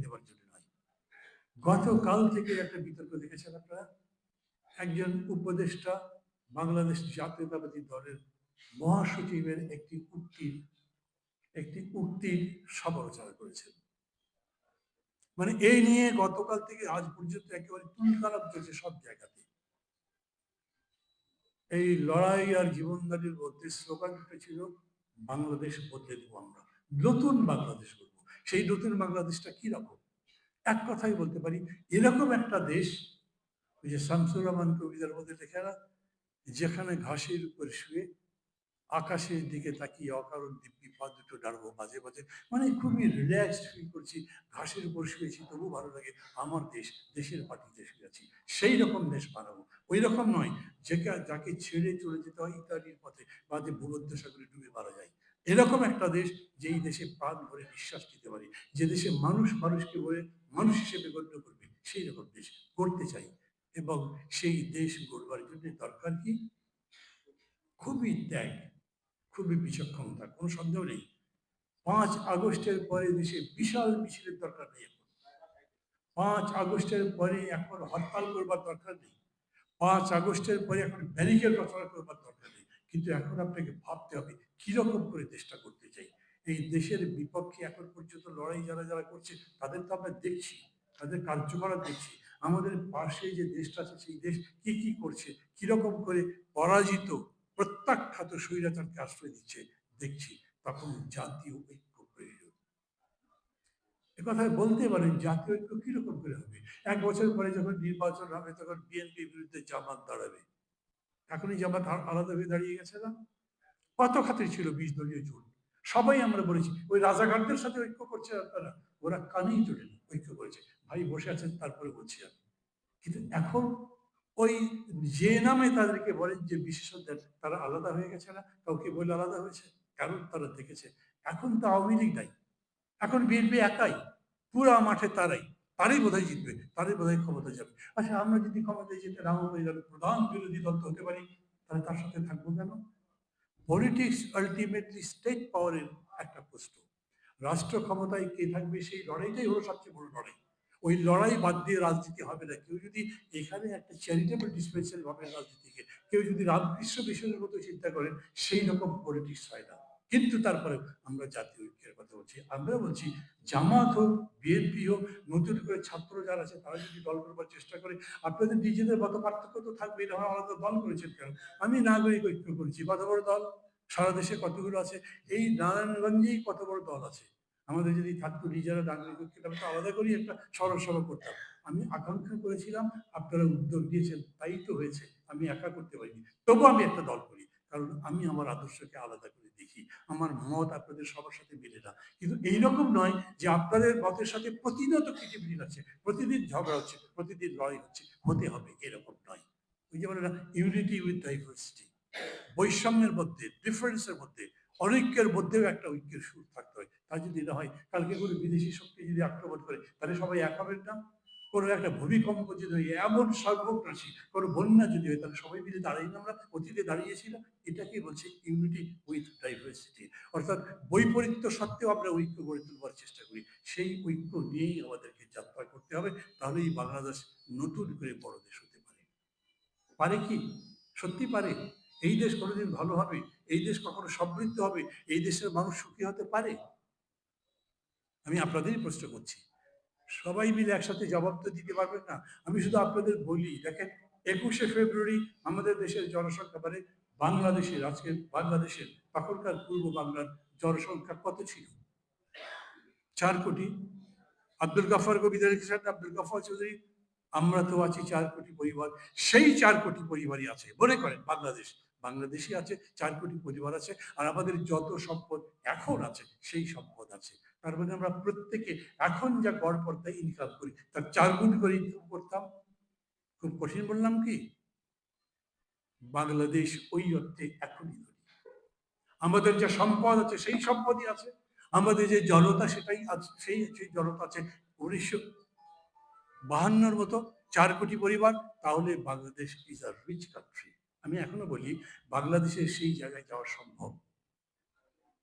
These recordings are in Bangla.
দেওয়ার জন্য নয়। গতকাল থেকে একটা বিতর্ক দেখেছেন আপনারা? একজন উপদেষ্টা বাংলাদেশ জাতীয়তাবাদী দলের মহাসচিবের একটি উক্তির একটি উক্তির সমালোচনা করেছেন। মানে এই নিয়ে গতকাল থেকে আজ পর্যন্ত একেবারে তুলকালাপ চলছে সব জায়গাতে। এই লড়াই আর জীবনদারির মধ্যে স্লোগানটা ছিল, বাংলাদেশ বদলে দেবো আমরা। নতুন বাংলাদেশ করব সেই নতুন বাংলাদেশটা কি রকম এক কথাই বলতে পারি, এরকম একটা দেশ, ওই যে শামসুর রহমান কবিতার মধ্যে লেখা যেখানে ঘাসের উপর শুয়ে আকাশের দিকে তাকিয়ে অকারণ দিব্যি পা দুটো ডাড়বো মাঝে মাঝে মানে খুবই রিল্যাক্সড ফিল করছি, ঘাসের উপর শুয়েছি, তবু ভালো লাগে আমার দেশ, দেশের মাটিতে শুয়ে আছি। সেই রকম দেশ বানাবো। ওই রকম নয় যে যাকে ছেড়ে চলে যেতে হয় ইত্যাদির পথে, বা যে ভূমধ্য সাগরে ডুবে মারা যায়। এরকম একটা দেশ যেই দেশে প্রাণ ভরে বিশ্বাস দিতে পারে, যে দেশে মানুষ মানুষকে বলে মানুষ হিসেবে গণ্য করবে সেই রকম দেশ করতে চাই। এবং সেই দেশ গড়বার জন্য দরকার কি? খুবই ত্যাগ, খুবই বিচক্ষণতা, কোনো সন্দেহ নেই। পাঁচ আগস্টের পরে দেশে বিশাল মিছিলের দরকার নেই এখন। পাঁচ আগস্টের পরে এখন হরতাল করবার দরকার নেই। পাঁচ আগস্টের পরে এখন ব্যারিকেড রচনা করবার দরকার নেই। কিন্তু এখন আপনাকে ভাবতে হবে কীরকম করে দেশটা করতে চাই? এই দেশের বিপক্ষে এখন পর্যন্ত লড়াই যারা যারা করছে, তাদের তো আমরা দেখছি, তাদের কার্যকলাপ দেখছি। আমাদের পাশে যে দেশটা আছে, সেই দেশ কি কি করছে কীরকম করে পরাজিত, প্রত্যাখ্যাত স্বৈরাচারকে আশ্রয় দিচ্ছে, দেখছি। তখন জাতীয় ঐক্য প্রয়োজন। একথায় বলতে পারেন, জাতীয় ঐক্য কীরকম করে হবে? এক বছর পরে যখন নির্বাচন হবে, তখন বিএনপির বিরুদ্ধে জামাত দাঁড়াবে। এখনই জামাত আলাদা হয়ে দাঁড়িয়ে গেছে না? কত খাতির ছিল বিশ দলীয় জোট সবাই আমরা বলেছি, ওই রাজাঘাটদের সাথে ঐক্য করছে আপনারা। ওরা কানেই তোলেনি ঐক্য করেছে। ভাই বসে আছেন, তারপরে বলছি আমি। কিন্তু এখন ওই যে নামে তাদেরকে বলেন যে বিশেষজ্ঞ, তারা আলাদা হয়ে গেছে না? কাউকে বলে আলাদা হয়েছে? কারণ তারা দেখেছে, এখন তো আওয়ামী লীগ নাই। এখন বিএনপি একাই, পুরা মাঠে তারাই। তারই বোধহয় জিতবে, তারই বোধহয় ক্ষমতা যাবে। আচ্ছা আমরা যদি ক্ষমতায় যেতে রাম হয়ে যাবে প্রধান বিরোধী দল হতে পারি, তাহলে তার সাথে থাকব কেন? পলিটিক্স আলটিমেটলি স্টেট পাওয়ারের একটা প্রশ্ন। রাষ্ট্র ক্ষমতায় কে থাকবে সেই লড়াইটাই হলো সবচেয়ে বড় লড়াই। ওই লড়াই বাদ দিয়ে রাজনীতি হবে না। কেউ যদি এখানে একটা চ্যারিটেবল ডিসপেন্সারি ভাবে রাজনীতিকে, কেউ যদি রামকৃষ্ণ মিশনের মতো চিন্তা করেন, সেই রকম পলিটিক্স হয় না। কিন্তু তারপরে আমরা জাতীয় ঐক্যের কথা বলছি। আমরা বলছি জামাত হোক, বিএনপি হোক, নতুন করে ছাত্র যারা আছে তারা যদি দল করবার চেষ্টা করে, আপনাদের নিজেদের মত পার্থক্য তো থাকবে না আলাদা দল করেছেন কেন? আমি নাগরিক ঐক্য করেছি। কত বড় দল? সারা দেশে কতগুলো আছে? এই নারায়ণগঞ্জেই কত বড় দল আছে? আমাদের যদি থাকতো নিজেরা নাগরিক ঐক্য তো আলাদা করেই একটা সভা করতাম। আমি আকাঙ্ক্ষা করেছিলাম, আপনারা উদ্যোগ দিয়েছেন, তাই তো হয়েছে। আমি একা করতে পারিনি। তবু আমি একটা দল করি কারণ আমি আমার আদর্শকে আলাদা করে দেখি। আমার মত আপনাদের সবার সাথে মিলে না। কিন্তু এইরকম নয় যে আপনাদের মতের সাথে প্রতিনিয়ত মিল আছে প্রতিদিন ঝগড়া হচ্ছে, প্রতিদিন লড়াই হচ্ছে, হতে হবে এরকম নয়। ওই যে বলে না ইউনিটি উইথ ডাইভার্সিটি বৈষম্যের মধ্যে ডিফারেন্সের মধ্যে, অনৈক্যের মধ্যেও একটা ঐক্যের সুর থাকতে হয়। তা যদি না হয়, কালকে কোনো বিদেশি শক্তি যদি আক্রমণ করে, তাহলে সবাই এক হবেন না? কোনো একটা ভূমিকম্প যদি হয় এমন সর্বগ্রাসী, কোনো বন্যা যদি হয়, তাহলে সবাই মিলে দাঁড়িয়ে আমরা, অতীতে দাঁড়িয়েছিলাম। এটাকে বলছে? ইউনিটি উইথ ডাইভার্সিটি অর্থাৎ বৈপরীত্য সত্ত্বেও আমরা ঐক্য গড়ে তুলবার চেষ্টা করি। সেই ঐক্য নিয়েই আমাদেরকে যাত্রা করতে হবে। তাহলেই বাংলাদেশ নতুন করে বড় দেশ হতে পারে। পারে কি? সত্যি পারে। এই দেশ কোনোদিন ভালো হবে? এই দেশ কখনো সমৃদ্ধ হবে? এই দেশের মানুষ সুখী হতে পারে? আমি আপনাদেরই প্রশ্ন করছি। সবাই মিলে একসাথে জবাব তো দিতে পারবেন না। আমি শুধু আপনাদের বলি, দেখেন, একুশে ফেব্রুয়ারি আমাদের দেশের জনসংখ্যা মানে বাংলাদেশের, আজকে বাংলাদেশের, তখনকার পূর্ব বাংলার জনসংখ্যা কত ছিল? চার কোটি। আব্দুল গাফার লিখেছেন আব্দুল গাফার চৌধুরী, আমরা তো আছি চার কোটি পরিবার, সেই চার কোটি পরিবারই আছে। মনে করেন, বাংলাদেশ বাংলাদেশে আছে, চার কোটি পরিবার আছে, আর আমাদের যত সম্পদ এখন আছে, সেই সম্পদ আছে। তার মানে আমরা প্রত্যেকে এখন যা গড় পড়তে ইনকাম করি, তার চার গুণ করে ইনকাম করতাম। খুব কঠিন বললাম কি? বাংলাদেশ ওই অর্থে এখনই আমাদের যে সম্পদ আছে, সেই সম্পদই আছে। আমাদের যে জনতা, সেটাই আছে সেই সেই জনতা আছে, উনিশশো বাহান্নর মতো চার কোটি পরিবার, তাহলে Bangladesh is a rich country আমি এখনও বলি, বাংলাদেশের সেই জায়গায় যাওয়া সম্ভব।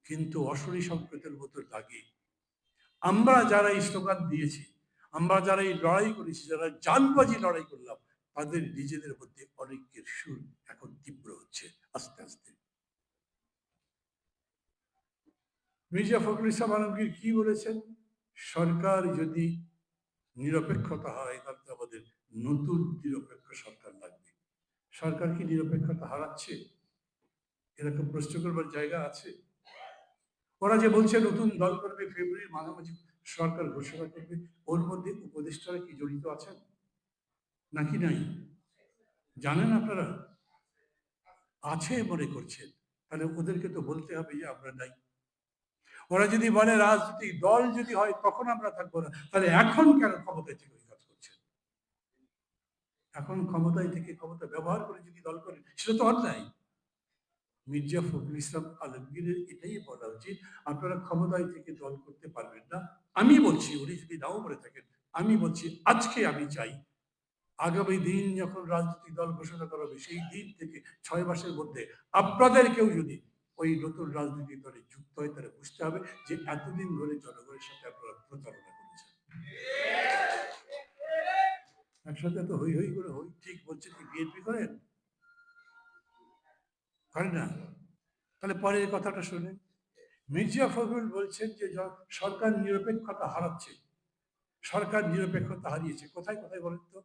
কিন্তু অশরী সংকেতের মতো লাগে আমরা যারা এই স্লোগান দিয়েছি, আমরা যারা এই লড়াই করেছি, যারা জানবাজি লড়াই করলাম, তাদের নিজেদের মধ্যে অনেকের সুর এখন তীব্র হচ্ছে আস্তে আস্তে। মির্জা ফখরুল ইসলাম আলমগীর কি বলেছেন? সরকার যদি নিরপেক্ষতা হয়, তাহলে আমাদের নতুন নিরপেক্ষ সরকার লাগবে। সরকার কি নিরপেক্ষতা হারাচ্ছে? এরকম প্রশ্ন করবার জায়গা আছে? ওরা যে বলছে নতুন দল করবে ফেব্রুয়ারির মাঝামাঝি সরকার ঘোষণা করবে, ওর মধ্যে উপদেষ্টারা কি জড়িত আছেন? নাকি নাই? জানেন আপনারা? আছে মনে করছেন। তাহলে ওদেরকে তো বলতে হবে যে আমরা নাই। ওরা যদি বলে রাজনৈতিক দল যদি হয়, তখন আমরা থাকব না। তাহলে এখন কেন ক্ষমতায় থেকে কাজ করছেন? এখন ক্ষমতায় থেকে ক্ষমতা ব্যবহার করে যদি দল করেন, সেটা তো অন্যায়। মির্জা ফখরুল ইসলাম আলমগীরের এটাই বলা উচিত, আপনারা ক্ষমতায় থেকে দল করতে পারবেন না। আমি বলছি, উনি যদি নাও বলে থাকেন, আমি বলছি, আজকে আমি চাই। আগামী দিন যখন রাজনৈতিক দল ঘোষণা করা হবে, সেই দিন থেকে ছয় মাসের মধ্যে আপনাদের কেউ যদি ওই নতুন রাজনৈতিক দলে যুক্ত হয়, তাহলে বুঝতে হবে যে এতদিন ধরে জনগণের সাথে আপনারা প্রতারণা করেছেন। একসাথে তো হই হই করে, হই ঠিক বলছেন কি, বিএনপি করেন? করেন না? তাহলে পরের কথাটা শুনেন মির্জা ফখরুল বলছেন যে সরকার নিরপেক্ষতা হারাচ্ছে। সরকার নিরপেক্ষতা হারিয়েছে। কোথায় কোথায় বলেন তো?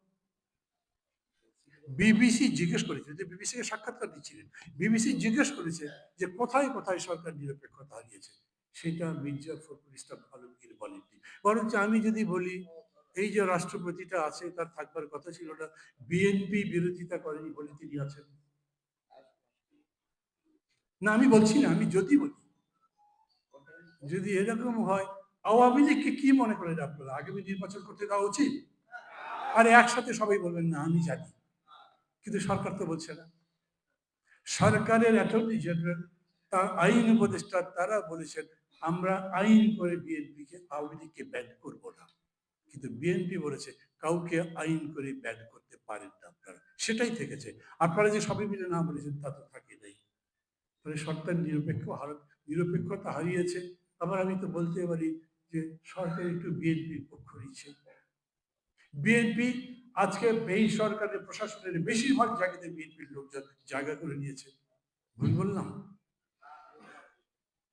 বিবিসি জিজ্ঞেস করেছে, যে বিবিসি কে সাক্ষাৎকার দিচ্ছিলেন। বিবিসি জিজ্ঞেস করেছে যে কোথায় কোথায় সরকার নিরপেক্ষতা হারিয়েছে? সেটা মির্জা ফখরুল ইসলাম আলমগীর বলেননি। বরঞ্চ আমি যদি বলি, এই যে রাষ্ট্রপতিটা আছে, তার থাকবার কথা ছিল না। বিএনপি বিরোধিতা করেনি বলে তিনি আছেন। না, আমি বলছি না, আমি যদি বলি। যদি এরকম হয়, আওয়ামী লীগকে কি মনে করেন আপনারা? আগামী নির্বাচন করতে দেওয়া উচিত? আর একসাথে সবাই বলবেন, না, আমি জানি। কিন্তু সরকার তো বলছে না। সরকারের অ্যাটর্নি জেনারেল, তার আইন উপদেষ্টা, তারা বলেছেন, আমরা আইন করে বিএনপিকে, আওয়ামী লীগকে ব্যান করব না। কিন্তু বিএনপি বলেছে, কাউকে আইন করে ব্যান করতে পারেন না আপনারা। সেটাই থেকেছে। আপনারা যে সবাই মিলে না বলেছেন, তা তো থাকে নাই। তাহলে সরকার নিরপেক্ষ নিরপেক্ষতা হারিয়েছে। আবার আমি তো বলতে পারি যে সরকার একটু বিএনপির পক্ষ নিচ্ছে। বিএনপি আজকে এই সরকারের প্রশাসনের বেশিরভাগ জায়গাতে বিএনপির লোকজন জায়গা করে নিয়েছে। ভুল বললাম?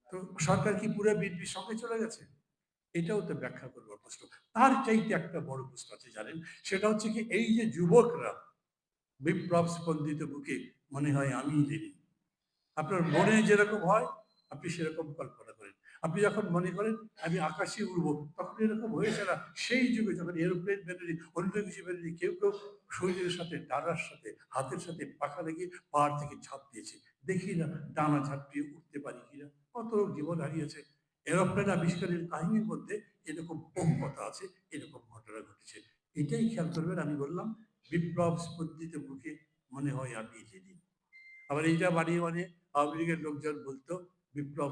তো সরকার কি পুরো বিএনপির সঙ্গে চলে গেছে? এটাও তো ব্যাখ্যা করবার প্রশ্ন। তার চাইতে একটা বড় প্রশ্ন আছে, জানেন? সেটা হচ্ছে কি, এই যে যুবকরা বিপ্লব স্পন্দিত বুকে মনে হয় আমি লেনি আপনার মনে যেরকম হয়, আপনি সেরকম কল্পনা করেন। আপনি যখন মনে করেন, আমি আকাশে উড়বো, তখন এরকম হয়েছে না। সেই যুগে যখন এরোপ্লেন বেরোনি অন্য কিছু বেরোনি কেউ কেউ শরীরের সাথে, ডানার সাথে, হাতের সাথে পাখা লেগে পাহাড় থেকে ঝাঁপ দিয়েছে। দেখি না, ডানা ঝাঁপিয়ে উঠতে পারি কিনা কত জীবন হারিয়েছে। এরোপ্লেন আবিষ্কারের কাহিনীর মধ্যে এরকম কম কথা আছে, এরকম ঘটনা ঘটেছে। এটাই খেয়াল করবেন, আমি বললাম, বিপ্লব স্পন্দিত বুকে মনে হয় আমি যেদিন। আবার এইটা বানিয়ে মানে আওয়ামী লীগের লোকজন বলতো, বিপ্লব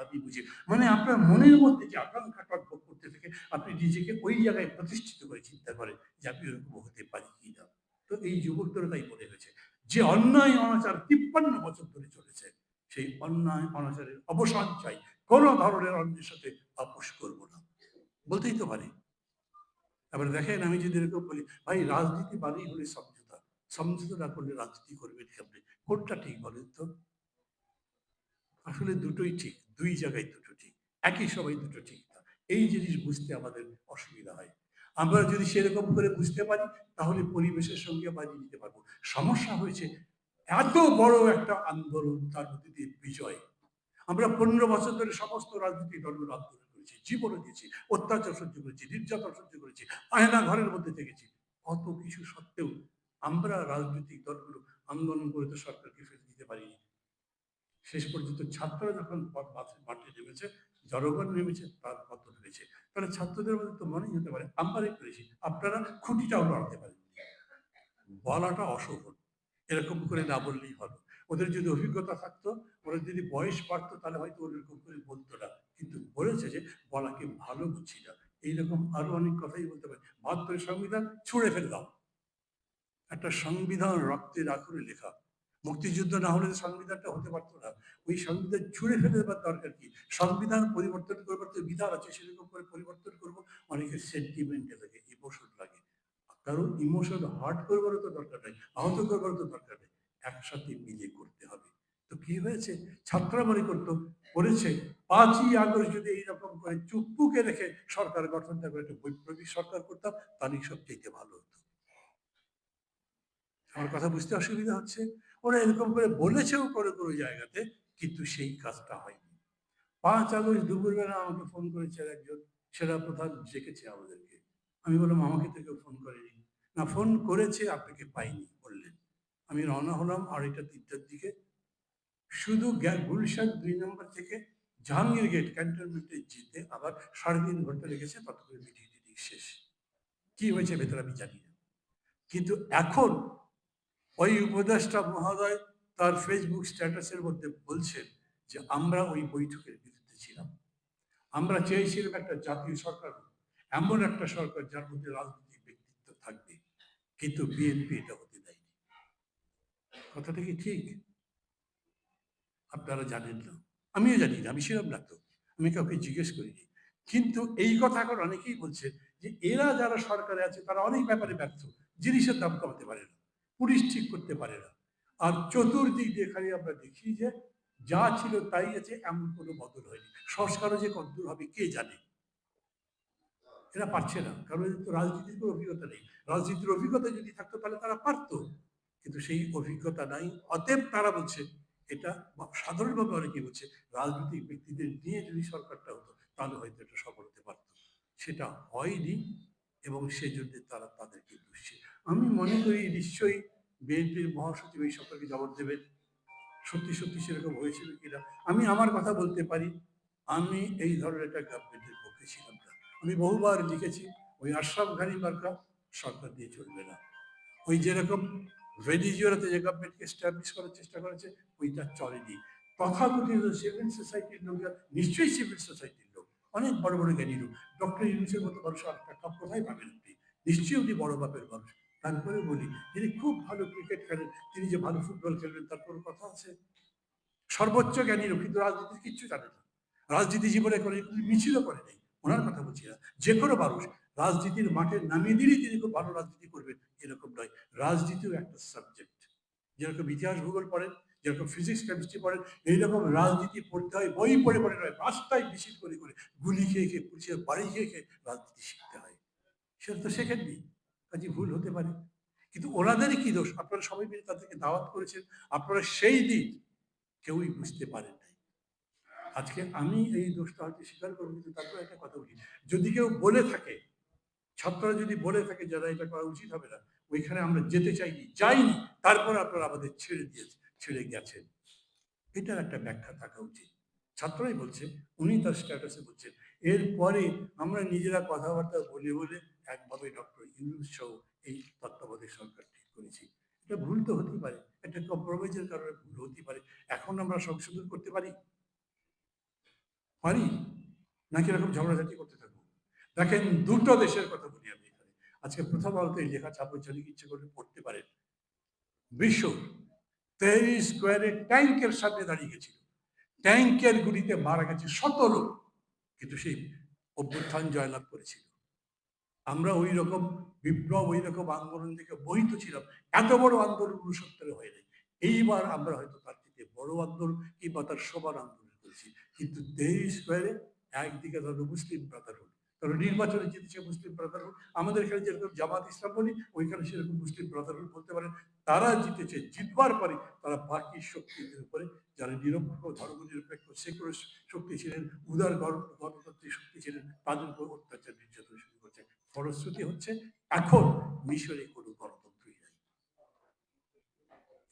আমি বুঝি। মানে আপনার মনের মধ্যে যে আকাঙ্ক্ষা করতে থাকে, আপনি নিজেকে ওই জায়গায় প্রতিষ্ঠিত করে চিন্তা করেন যে আমি ওরকম হতে পারি কি না তো এই যুবকদেরও তাই মনে হয়েছে। যে অন্যায় অনাচার তিপ্পান্ন বছর ধরে চলেছে, সেই অন্যায় অনাচারের অবসান চাই। কোনো ধরনের অন্যের সাথে আপোষ করব না। বলতেই তো পারি। এবার দেখেন, আমি যদি এরকম বলি, ভাই, রাজনীতি মানেই হলে সমঝোতা সমঝোতা না করলে রাজনীতি করবেন কেমনে? কোনটা ঠিক বলেন তো? আসলে দুটোই ঠিক, দুই জায়গায় দুটো ঠিক, একই সময় দুটো ঠিক না। এই জিনিস বুঝতে আমাদের অসুবিধা হয়। আমরা যদি সেরকম করে বুঝতে পারি, তাহলে পরিবেশের সঙ্গে বাজিয়ে নিতে পারব। সমস্যা হয়েছে, এত বড় একটা আন্দোলন তার মধ্যে দিয়ে বিজয়। আমরা পনেরো বছর ধরে সমস্ত রাজনৈতিক দলগুলো আন্দোলন করেছি জীবনও দিয়েছি, অত্যাচার সহ্য করেছি, নির্যাতন সহ্য করেছি, আয়না ঘরের মধ্যে থেকেছি। কত কিছু সত্ত্বেও আমরা রাজনৈতিক দলগুলো আন্দোলন করে তো সরকারকে ফেলে দিতে পারিনি। শেষ পর্যন্ত ছাত্ররা যখন মাঠে- নেমেছে, জনগণ নেমেছে, তার পতন হয়েছে তাহলে ছাত্রদের মধ্যে তো মনেই হতে পারে, আমরাই করেছি, আপনারা খুঁটিটাও নাড়তে পারেন বলাটা অশোভন, এরকম করে না বললেই ভালো ওদের যদি অভিজ্ঞতা থাকতো, ওরা যদি বয়স বাড়তো, তাহলে হয়তো ওরকম করে বলতো না। কিন্তু বলেছে যে, বলাকে ভালো বুঝছি না। এইরকম আরও অনেক কথাই বলতে পারে। বাহাত্তরের সংবিধান ছুঁড়ে ফেলে দাও একটা সংবিধান রক্তের আখরে লেখা। মুক্তিযুদ্ধ না হলে সংবিধানটা হতে পারতো না। ওই সংবিধান ছুঁড়ে ফেলে দেওয়ার দরকার কি? সংবিধান পরিবর্তন করবার তো বিধান আছে, সেরকম করে পরিবর্তন করব। অনেকের সেন্টিমেন্টে লাগে ইমোশন লাগে। কারণ ইমোশন হার্ট করবারও তো দরকার নেই, আহত করবারও তো দরকার নেই। একসাথে মিলে করতে হবে। তো কি হয়েছে? ছাত্ররা মনে করতো করেছে পাঁচই আগস্ট যদি এইরকম করে চুপ্পুকে রেখে সরকার গঠনটা করে একটা বৈপ্লবিক সরকার করতাম তাহলেই সবচেয়ে ভালো হতো। আমার কথা বুঝতে অসুবিধা হচ্ছে। ওরা এরকম করে বলেছেও করে কোনো জায়গাতে, কিন্তু সেই কাজটা হয়নি। পাঁচ আগস্ট দুপুরবেলা আমাকে ফোন করেছে একজন সেরা প্রধান ডেকেছে আমাদেরকে। আমি বললাম, আমাকে তো কেউ ফোন করেনি। না, ফোন করেছে, আপনাকে পাইনি, বললেন। আমি রওনা হলাম আড়াইটা, তিনটার দিকে। শুধু গুলশান দুই নম্বর থেকে জাহাঙ্গীর গেট, ক্যান্টনমেন্টে যেতে আবার সাড়ে তিন ঘণ্টা লেগেছে, ততক্ষণে মিটিং টিটিং শেষ। কি হয়েছে ভেতরে আমি জানি না। কিন্তু এখন ওই উপদেষ্টা মহোদয় তার ফেসবুক স্ট্যাটাসের মধ্যে বলছেন যে আমরা ওই বৈঠকের বিরুদ্ধে ছিলাম। আমরা চেয়েছিলাম একটা জাতীয় সরকার এমন একটা সরকার যার মধ্যে রাজনৈতিক ব্যক্তিত্ব থাকবে, কিন্তু বিএনপি এটা হতে দেয়নি। কথাটা কি ঠিক? আপনারা জানেন না। আমিও জানি না, আমি ছিলাম না তো, আমি কাউকে জিজ্ঞেস করিনি। কিন্তু এই কথা এখন অনেকেই বলছে যে এরা যারা সরকারে আছে তারা অনেক ব্যাপারে ব্যর্থ, জিনিসের দাম কমাতে পারে না। পুলিশ ঠিক করতে পারে না। আর চতুর্দিক দিয়ে আমরা দেখি যে, যা ছিল তাই আছে, এমন কোনো বদল হয়নি। সংস্কারও যে কতদূর হবে, কে জানে? এরা পারছে না। কারণ তো রাজনীতির কোনো অভিজ্ঞতা নেই। রাজনীতির অভিজ্ঞতা যদি থাকতো, তাহলে তারা পারতো। কিন্তু সেই অভিজ্ঞতা নাই। অতএব তারা বলছে, এটা সাধারণভাবে অনেকে বলছে, রাজনৈতিক ব্যক্তিদের নিয়ে যদি সরকারটা হতো, তাহলে হয়তো এটা সফল হতে পারত। সেটা হয়নি এবং সেজন্য তারা তাদেরকে দোষী। আমি মনে করি নিশ্চয়ই বিএনপির মহাসচিব এই সরকারকে জবাব দেবেন। সত্যি সত্যি সেরকম হয়েছিল কিনা? আমি আমার কথা বলতে পারি, আমি এই ধরনের একটা গভর্নমেন্টের পক্ষে ছিলাম না। আমি বহুবার লিখেছি, ওই আশরাফ ঘানি মার্কা সরকার দিয়ে চলবে না। ওই যেরকম ভেনিজুয়েলাতে যে গভর্নমেন্টকে স্ট্যাবলিশ করার চেষ্টা করেছে, ওইটা চলেনি। তথাকথিত সিভিল সোসাইটির লোকরা, নিশ্চয়ই সিভিল সোসাইটির লোক, অনেক বড় বড় জ্ঞানী লোক। ডক্টর ইউনুসের মতো মানুষ আর কোথায় পাবেন আপনি? নিশ্চয়ই উনি বড় বাপের মানুষ। তারপরে বলি তিনি খুব ভালো ক্রিকেট খেলেন, তিনি যে ভালো ফুটবল খেলবেন, তার কোনো কথা আছে? সর্বোচ্চ জ্ঞানী লোক কিন্তু রাজনীতির কিচ্ছু জানে না। রাজনীতি জীবনে করে মিছিলও করে নেই। ওনার কথা বলছি না। যে কোনো মানুষ রাজনীতির মাঠে নামিয়ে দিলেই তিনি খুব ভালো রাজনীতি করবেন, এরকম নয়। রাজনীতিও একটা সাবজেক্ট যেরকম ইতিহাস ভূগোল পড়েন, যেরকম ফিজিক্স কেমিস্ট্রি পড়েন, এইরকম রাজনীতি পড়তে হয়, বই পড়ে পড়ে নয়, রাস্তায় মিছিল করে করে গুলি খেয়ে খেয়ে পুলিশের বাড়ি খেয়ে খেয়ে রাজনীতি শিখতে হয়। সেটা তো শেখেননি। কাজে ভুল হতে পারে। কিন্তু ওনাদেরই কি দোষ? আপনারা সবাই মিলে তাদেরকে দাওয়াত করেছেন। আপনারা সেই দিন কেউই বুঝতে পারেন নাই। আজকে আমি এই দোষটা হয়তো স্বীকার করব, কিন্তু তারপরে একটা কথা বলি। যদি কেউ বলে থাকে, ছাত্ররা যদি বলে থাকে, যারা এটা করা উচিত হবে না, ওইখানে আমরা যেতে চাইনি, যাইনি, তারপর আপনারা আমাদের ছেড়ে দিয়েছে, ছেড়ে গেছেন। এটার একটা ব্যাখ্যা থাকা উচিত। ছাত্ররাই বলছে, উনি তার স্ট্যাটাসে বলছেন। এরপরে আমরা নিজেরা কথাবার্তা বলে বলে একভাবে ডক্টর ইউনুস সহ এই তত্ত্বাবধায়ক সরকার ঠিক করেছি। এটা ভুল তো হতেই পারে একটা কম্প্রোমাইজের কারণে ভুল হতেই পারে। এখন আমরা সংশোধন করতে পারি? পারি। নাকি এরকম ঝগড়াঝাটি করতে থাকব? দেখেন, দুটো দেশের কথা বলি আমি এখানে। আজকে প্রথম আলোতে লেখা ছাপের জন্য ইচ্ছে করলে পড়তে পারেন। বিশ্ব তেইশ স্কোয়ারে ট্যাঙ্কের সামনে দাঁড়িয়ে গেছিল। ট্যাঙ্কের গুলিতে মারা গেছে শত লোক। কিন্তু সেই অভ্যুত্থান জয়লাভ করেছিল। আমরা ওই রকম বিপ্লব ওই রকম আন্দোলন থেকে বহিত ছিলাম। এত বড় আন্দোলন উনসত্তরে হয় নাই। এইবার আমরা হয়তো তার থেকে বড় আন্দোলন কিংবা তার সবার আন্দোলন করেছি। কিন্তু তেইশ স্কোয়ারে একদিকে ধরো মুসলিম ব্রাদারহুড কারণ নির্বাচনে জিতেছে মুসলিম ব্রাদারহুড আমাদের এখানে যেরকম জামাত ইসলাম বলি, ওইখানে সেরকম মুসলিম ব্রাদারহুড বলতে পারেন। তারা জিতেছে, জিতবার পরে, তারা বাকি শক্তিদের উপরে যারা নিরপেক্ষ ধর্ম, নিরপেক্ষ সেকুলার শক্তি ছিলেন, উদার গণ- গণতান্ত্রিক শক্তি ছিলেন, তাদের উপর অত্যাচার, নির্যাতন ফলশ্রুতি হচ্ছে, এখন মিশরে কোনো গণতন্ত্রই নাই।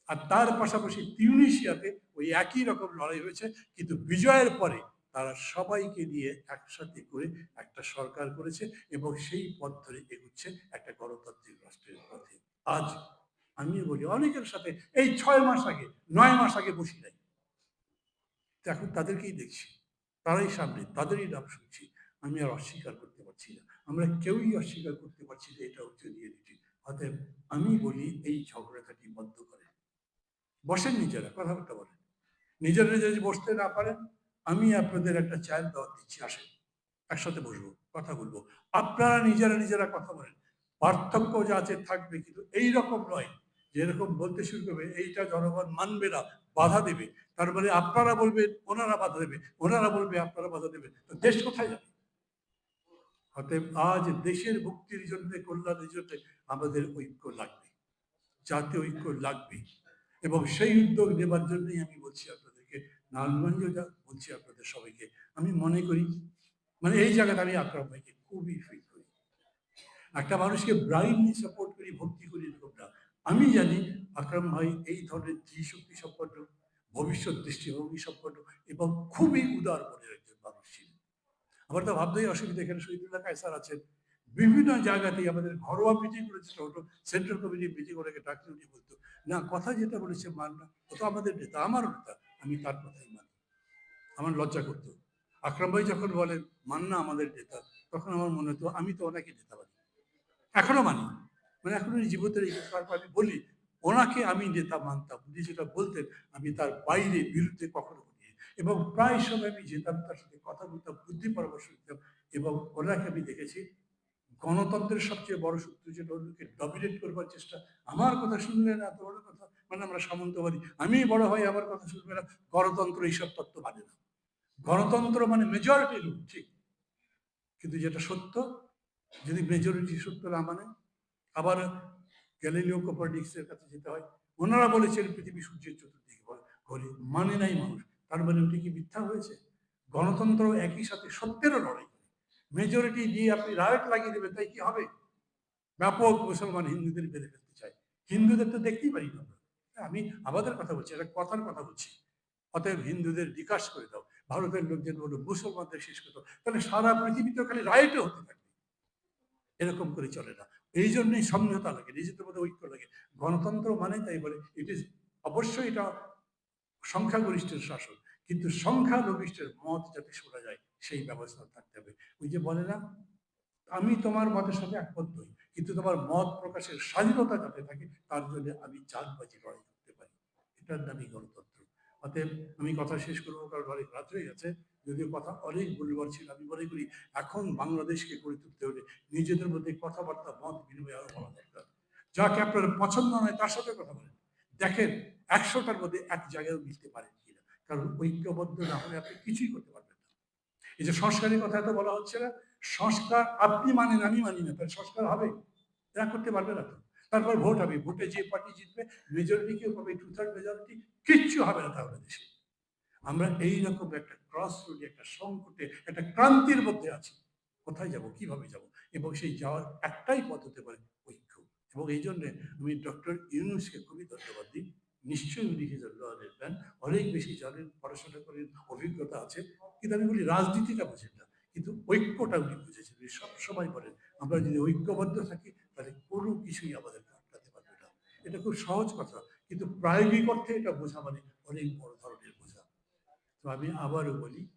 আর তার পাশাপাশি তিউনিশিয়াতে ওই একই রকম লড়াই হয়েছে, কিন্তু বিজয়ের পরে তারা সবাইকে নিয়ে একসাথে করে একটা সরকার করেছে এবং সেই পথ ধরে এগুচ্ছে একটা গণতান্ত্রিক রাষ্ট্রের পথে। আজ আমি বলি, অনেকের সাথে এই ছয় মাস আগে, নয় মাস আগে বসি নাই। এখন তাদেরকেই দেখছি, তারাই সামনে, তাদেরই নাম শুনছি, আমি আর অস্বীকার করতে পারছি না। আমরা কেউই অস্বীকার করতে পারছি যে এটা হচ্ছে রিয়েলিটি অতএব আমি বলি, এই ঝগড়াঝাটি বন্ধ করে বসেন নিজেরা, কথাবার্তা বলেন। নিজেরা নিজে যদি বসতে না পারেন, আমি আপনাদের একটা চায়ের দাওয়াত দিচ্ছি, আসেন। একসাথে বসবো, কথা বলব। আপনারা নিজেরা নিজেরা কথা বলেন। পার্থক্য যা আছে থাকবে, কিন্তু এই রকম নয়। যেরকম বলতে শুরু করবে, এইটা জনগণ মানবে না, বাধা দেবে। তার মানে আপনারা বলবেন, ওনারা বাধা দেবে। ওনারা বলবে, আপনারা বাধা দেবে দেশ কোথায় যাবে? অতএব আজ দেশের মুক্তির জন্য, কল্যাণের জন্য আমাদের ঐক্য লাগবে জাতীয় ঐক্য লাগবে। এবং সেই উদ্যোগ নেবার জন্যই আমি বলছি আপনাদেরকে, নারায়ণগঞ্জ বলছি আপনাদের সবাইকে, আমি মনে করি মানে এই জায়গাতে আমি আকরাম ভাইকে খুবই ফিল করি। একটা মানুষকে ব্রাইনলি সাপোর্ট করি, ভক্তি করি এরকম না। আমি জানি আকরাম ভাই এই ধরনের ধীশক্তি সম্পন্ন, ভবিষ্যৎ দৃষ্টিভঙ্গি সম্পন্ন এবং খুবই উদার মনের একজন মানুষ ছিলেন। আমার তো ভাবতেই অসুবিধা এখানে শহীদুল্লাহ কায়সার আছেন। বিভিন্ন জায়গাতেই আমাদের ঘরোয়া মিটিং করেছে হতো সেন্ট্রাল কমিটি মিটিং ওনাকে ডাকলে উনি বলতো, না, কথা যেটা বলেছে মান না ও তো আমাদের নেতা আমারও নেতা, আমি তার কথাই মানি। আমার লজ্জা করতো। আকরাম ভাই যখন বলেন মান্না আমাদের নেতা, তখন আমার মনে হতো, আমি তো ওনাকে নেতা মানি। এখনও মানি। মানে এখন উনি জীবনের আমি বলি, ওনাকে আমি নেতা মানতাম। উনি যেটা বলতেন, আমি তার বাইরে বিরুদ্ধে কখনো এবং প্রায় সময় আমি যেতাম, তার সাথে কথা বলতাম, বুদ্ধি পরামর্শ দিতাম এবং ওনাকে আমি দেখেছি। গণতন্ত্রের সবচেয়ে বড় শত্রু যেটা অন্যকে ডমিনেট করবার চেষ্টা। আমার কথা শুনলে না বড় কথা? মানে আমরা সামন্তবাদী আমি বড় হয় আমার কথা শুনবে না, গণতন্ত্র এইসব তত্ত্ব মানে না। গণতন্ত্র মানে মেজরিটি রুল ঠিক। কিন্তু যেটা সত্য, যদি মেজরিটি সত্য না মানে আবার গ্যালিলিও কোপারনিক্সের কাছে যেতে হয়। ওনারা বলেছেন পৃথিবী সূর্যের চতুর্দিকে ঘরে মানে নাই মানুষ। তার মানে ওটি কি মিথ্যা হয়েছে? গণতন্ত্র একই সাথে সত্যেরও লড়াই করে। মেজরিটি দিয়ে আপনি রায়ট লাগিয়ে দেবেন, তাই কি হবে? ব্যাপক মুসলমান হিন্দুদের বেঁধে ফেলতে চায়। হিন্দুদের তো দেখতেই পারি না আমরা। আমি আমাদের কথা বলছি, একটা কথার কথা বলছি। অতএব হিন্দুদের বিকাশ করে দাও। ভারতের লোকজন বলো মুসলমানদের শেষ করে দাও। তাহলে সারা পৃথিবীতে খালি রাইটও হতে থাকবে এরকম করে চলে না। এই জন্যই সমঝোতা লাগে, নিজেদের মধ্যে ঐক্য লাগে। গণতন্ত্র মানে তাই বলে। ইট ইজ অবশ্যই এটা সংখ্যাগরিষ্ঠের শাসন। কিন্তু সংখ্যালঘিষ্ঠের মত যাতে শোনা যায়, সেই ব্যবস্থা থাকতে হবে। ওই যে বলে না, আমি তোমার মতের সাথে একমত নই, কিন্তু তোমার মত প্রকাশের স্বাধীনতা যাতে থাকে, তার জন্য আমি চাঁদবাজি লড়াই করতে পারি। এটার নামই গণতন্ত্র। অতএব আমি কথা শেষ করব, কারণ অনেক রাত হয়ে গেছে যদিও কথা অনেক বলবার ছিল, আমি মনে করি এখন বাংলাদেশকে গড়ে তুলতে হলে নিজেদের মধ্যে কথাবার্তা, মত বিনিময় আরও বলা দরকার। যাকে আপনার পছন্দ নয়, তার সাথে কথা বলেন। দেখেন, একশোটার মধ্যে এক জায়গায় মিলতে পারেন। কারণ ঐক্যবদ্ধ না হলে আপনি কিছুই করতে পারবেন না। এই যে সংস্কারের কথা তো বলা হচ্ছে না, সংস্কার আপনি মানেন, আমি মানি না, তাহলে সংস্কার হবে? এরা করতে পারবে না তো। তারপর ভোট হবে, ভোটে যে পার্টি জিতবে মেজরিটি কেউ পাবে টু থার্ড মেজরিটি কিচ্ছু হবে না তাহলে দেশে। আমরা এই রকম একটা ক্রস রোডে একটা সংকটে, একটা ক্রান্তির মধ্যে আছি। কোথায় যাব, কীভাবে যাব? এবং সেই যাওয়ার একটাই পথ হতে পারে ঐক্য। এবং এই জন্য আমি ডক্টর ইউনুসকে খুবই ধন্যবাদ দিই। নিশ্চয়ই উনি হিজার প্ল্যান অনেক বেশি জানেন, পড়াশোনা করেন, অভিজ্ঞতা আছে। কিন্তু আমি বলি, রাজনীতিটা বুঝেন না। কিন্তু ঐক্যটা উনি বুঝেছেন। উনি সবসময় বলেন, আমরা যদি ঐক্যবদ্ধ থাকি, তাহলে কোনো কিছুই আমাদের আটকাতে পারবে না। এটা খুব সহজ কথা। কিন্তু প্রায়োগিক অর্থে এটা বোঝা মানে অনেক বড় ধরনের বোঝা। তো আমি আবারও বলি,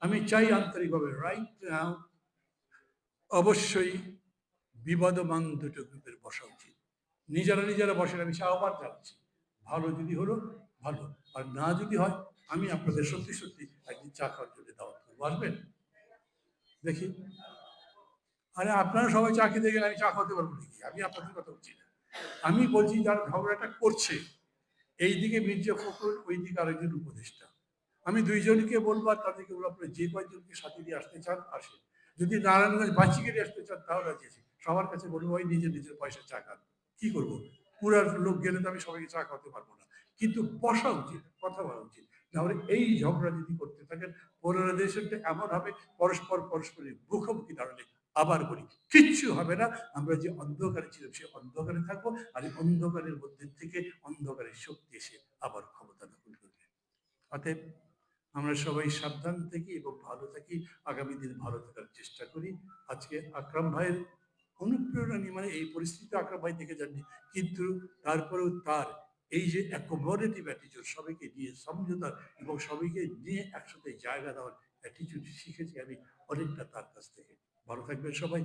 আমি চাই আন্তরিকভাবে রাইট নাও অবশ্যই বিবাদমান দুটো গ্রুপের বসা উচিত। নিজেরা নিজেরা বসেন, আমি সে আহ্বান জানাচ্ছি। ভালো যদি হলো, ভালো। আর না যদি হয়, আমি আপনাদের সত্যি সত্যি একদিন চা খাওয়ার জন্য দাওয়াত করব, আসবেন? দেখি। আরে আপনারা সবাই চা খেতে গেলে আমি চা খাওয়াতে পারব নাকি? আমি আপনাদের কথা বলছি না। আমি বলছি যারা ঝগড়াটা করছে এই এইদিকে মির্জা ফখরুল ওই দিকে আরেকজন উপদেষ্টা। আমি দুইজনকে বলব আর তাদেরকে বলব, আপনারা যে কয়েকজনকে সাথে দিয়ে আসতে চান, আসেন। যদি নারায়ণগঞ্জ বাঁচিয়ে আসতে চান, তাহলে আছি সবার কাছে বলব, ওই নিজের নিজের পয়সা চা খান। কি করব? পুরার লোক গেলে তো আমি সবাইকে চা খাওয়াতে পারব না। কিন্তু বসা উচিত, কথা বলা উচিত। তাহলে এই ঝগড়া যদি করতে থাকেন পনেরো দেশেরটা এমন হবে, পরস্পর পরস্পরের মুখোমুখি দাঁড়ালে আবার বলি, কিচ্ছু হবে না। আমরা যে অন্ধকারে ছিলাম, সে অন্ধকারে থাকব, আর এই অন্ধকারের মধ্যে থেকে অন্ধকারের শক্তি এসে আবার ক্ষমতা দখল করবে। অতএব আমরা সবাই সাবধান থাকি এবং ভালো থাকি। আগামী দিন ভালো থাকার চেষ্টা করি। আজকে আকরাম ভাইয়ের অনুপ্রেরণা নিয়ে মানে এই পরিস্থিতি আকরাম ভাই দেখে যাননি কিন্তু তারপরেও তার এই যে অ্যাকোমোডেটিভ অ্যাটিচিউড সবাইকে নিয়ে সমঝোতার এবং সবাইকে নিয়ে একসাথে জায়গা দেওয়ার অ্যাটিচিউড শিখেছি আমি অনেকটা তার কাছ থেকে। ভালো থাকবে সবাই।